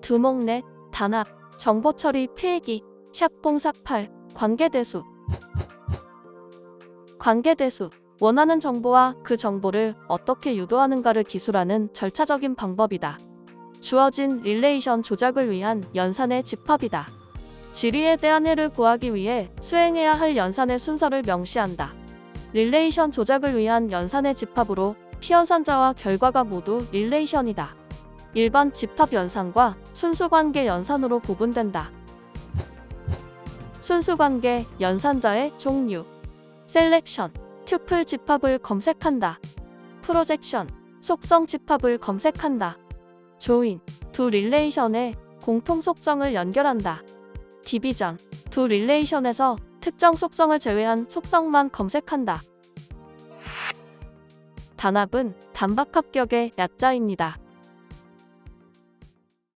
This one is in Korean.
두목넷, 단합, 정보처리 필기, 샵048, 관계대수. 관계대수. 원하는 정보와 그 정보를 어떻게 유도하는가를 기술하는 절차적인 방법이다. 주어진 릴레이션 조작을 위한 연산의 집합이다. 지리에 대한 해를 구하기 위해 수행해야 할 연산의 순서를 명시한다. 릴레이션 조작을 위한 연산의 집합으로 피연산자와 결과가 모두 릴레이션이다. 일반 집합 연산과 순수관계 연산으로 구분된다. 순수관계 연산자의 종류 셀렉션 튜플 집합을 검색한다. 프로젝션 속성 집합을 검색한다. 조인 두 릴레이션의 공통 속성을 연결한다. 디비전 두 릴레이션에서 특정 속성을 제외한 속성만 검색한다. 단합은 단박 합격의 약자입니다.